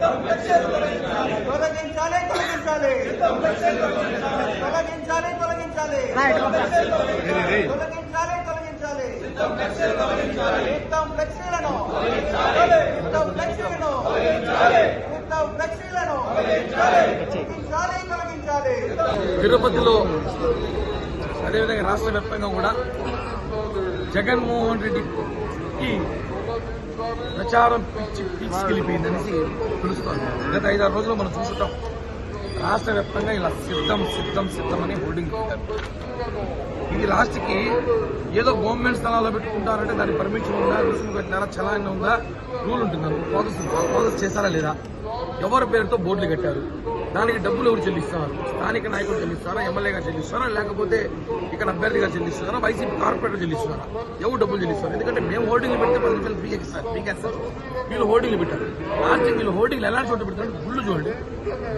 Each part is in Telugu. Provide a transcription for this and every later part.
తొలగించాలి తొలగించాలి. తొలగించాలి తొలగించాలి. తొలగించాలి తొలగించాలి. యుద్ధం ఫ్లెక్సీలను. యుద్ధం ఫ్లెక్సీలను. యుద్ధం ఫ్లెక్సీలను. తొలగించాలి తొలగించాలి. తిరుపతిలో అదేవిధంగా రాష్ట్ర వ్యాప్తంగా కూడా జగన్మోహన్ రెడ్డికి ప్రచారం పిచ్చి పిచ్చికెళ్ళిపోయిందనేసి పిలుస్తాను. గత ఐదారు రోజులు మనం చూసుకుంటాం. రాష్ట్ర వ్యాప్తంగా ఇలా సిద్ధం సిద్ధం సిద్ధం అని హోర్డింగ్ పెట్టారు. ఇది లాస్ట్కి ఏదో గవర్నమెంట్ స్థలాల్లో పెట్టుకుంటారంటే దాని పర్మిషన్ ఉందా? రుసుము కట్టినారా? చలాయన ఉందా? రూల్ ఉంటుంది ప్రాసెస్ ప్రాసెస్ చేశారా లేదా? ఎవరి పేరుతో బోర్డులు కట్టారు? దానికి డబ్బులు ఎవరు చెల్లిస్తున్నారు స్థానిక నాయకులు చెల్లిస్తారా? ఎమ్మెల్యేగా చెల్లిస్తారా? లేకపోతే ఇక్కడ అభ్యర్థిగా చెల్లిస్తున్నారా వైసీపీ కార్పొరేటర్ చెల్లిస్తున్నారా? ఎవరు డబ్బులు చెల్లిస్తారు? ఎందుకంటే హోర్డింగ్లు పెడితే పది ఫ్రీ ఇస్తారు. ఫ్రీకేస్తారు వీళ్ళు హోర్డింగ్లు పెట్టారు. లాస్ట్ వీళ్ళు హోర్డింగ్లు ఎలాంటి చోట పెడతారు? గుళ్ళు చూడండి.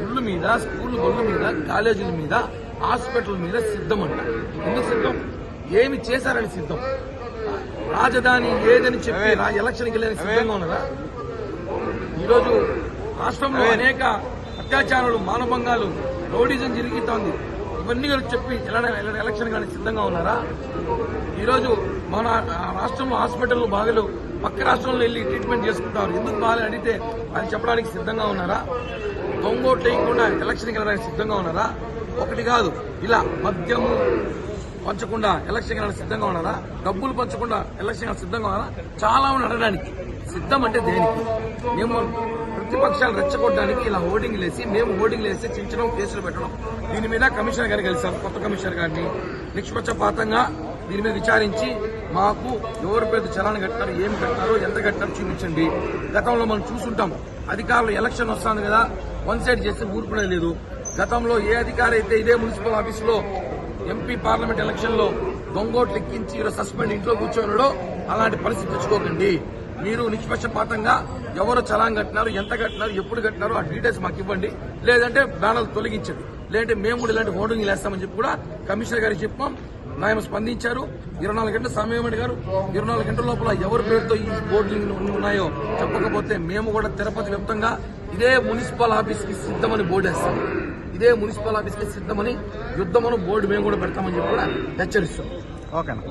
గుళ్ళు మీద స్కూల్ గుళ్ళ మీద కాలేజీల మీద హాస్పిటల్ మీద సిద్ధం అంట. ఎందుకు సిద్ధం? ఏమి చేశారని సిద్ధం. రాజధాని ఏదని చెప్పి ఎలక్షన్కి వెళ్ళని సిద్ధంగా ఉన్నారా? ఈరోజు రాష్ట్రంలో అనేక అత్యాచారాలు మానభంగాలు రౌడిజం జరుగుతోంది. ఇవన్నీ కూడా చెప్పి ఎలా- ఎలక్షన్ కానీ సిద్ధంగా ఉన్నారా? ఈరోజు మన రాష్ట్రంలో హాస్పిటల్ బాగలు పక్క రాష్ట్రంలో వెళ్ళి ట్రీట్మెంట్ చేసుకుంటారు. ఎందుకు బాగాలని అడిగితే అది చెప్పడానికి సిద్ధంగా ఉన్నారా? దొంగోట్లు వేయకుండా ఎలక్షన్కి వెళ్ళడానికి సిద్ధంగా ఉన్నారా? ఒకటి కాదు. ఇలా మద్యము పంచకుండా ఎలక్షన్ సిద్ధంగా ఉన్నారా డబ్బులు పంచకుండా ఎలక్షన్ సిద్ధంగా ఉన్నారా చాలా ఉన్న అడగడానికి. సిద్ధం అంటే దేనికి? మేము ప్రతిపక్షాలు రెచ్చగొట్టడానికి ఇలా హోర్డింగ్లు వేసి మేము హోర్డింగ్లు వేసి చించడం కేసులు పెట్టడం. దీని మీద కమిషనర్ గారిని కలిసాం కొత్త కమిషనర్ గారిని. నిష్పక్షపాతంగా దీని మీద విచారించి మాకు ఎవరి పేరు చలాన్ కట్టారు ఏం కట్టారు ఎంత కట్టారు చూపించండి. గతంలో మనం చూసుంటాం. అధికారులు ఎలక్షన్ వస్తుంది కదా. వన్ సైడ్ చేస్తే ఊరుకునే లేదు. గతంలో ఏ అధికారి అయితే ఇదే మున్సిపల్ ఆఫీసులో ఎంపీ పార్లమెంట్ ఎలక్షన్లో దొంగోట్లు ఎక్కించి సస్పెండ్ ఇంట్లో కూర్చోనడో అలాంటి పరిస్థితి తెచ్చుకోకండి. మీరు నిష్పక్షపాతంగా ఎవరు చలాన్ కట్టినారు ఎంత కట్టినారు ఎప్పుడు కట్టినారు ఆ డీటెయిల్స్ మాకు ఇవ్వండి. లేదంటే బ్యానర్లు తొలగించండి లేదంటే మేము కూడా ఇలాంటి హోర్డింగ్ వేస్తామని చెప్పి కూడా కమిషనర్ గారికి చెప్పాం. ఆయన స్పందించారు. ఇరవై నాలుగు గంటల సమయం అడిగారు ఇరవై నాలుగు గంటల లోపల ఎవరి పేరుతో ఈ బోర్డులు ఉన్నాయో చెప్పకపోతే మేము కూడా తిరుపతి వ్యాప్తంగా ఇదే మున్సిపల్ ఆఫీస్కి సిద్ధమని బోర్డు వేస్తాం. ఇదే మున్సిపల్ ఆఫీస్కి సిద్ధమని యుద్ధమును బోర్డు మేము కూడా పెడతామని చెప్పి కూడా హెచ్చరిస్తాం ఓకేనా?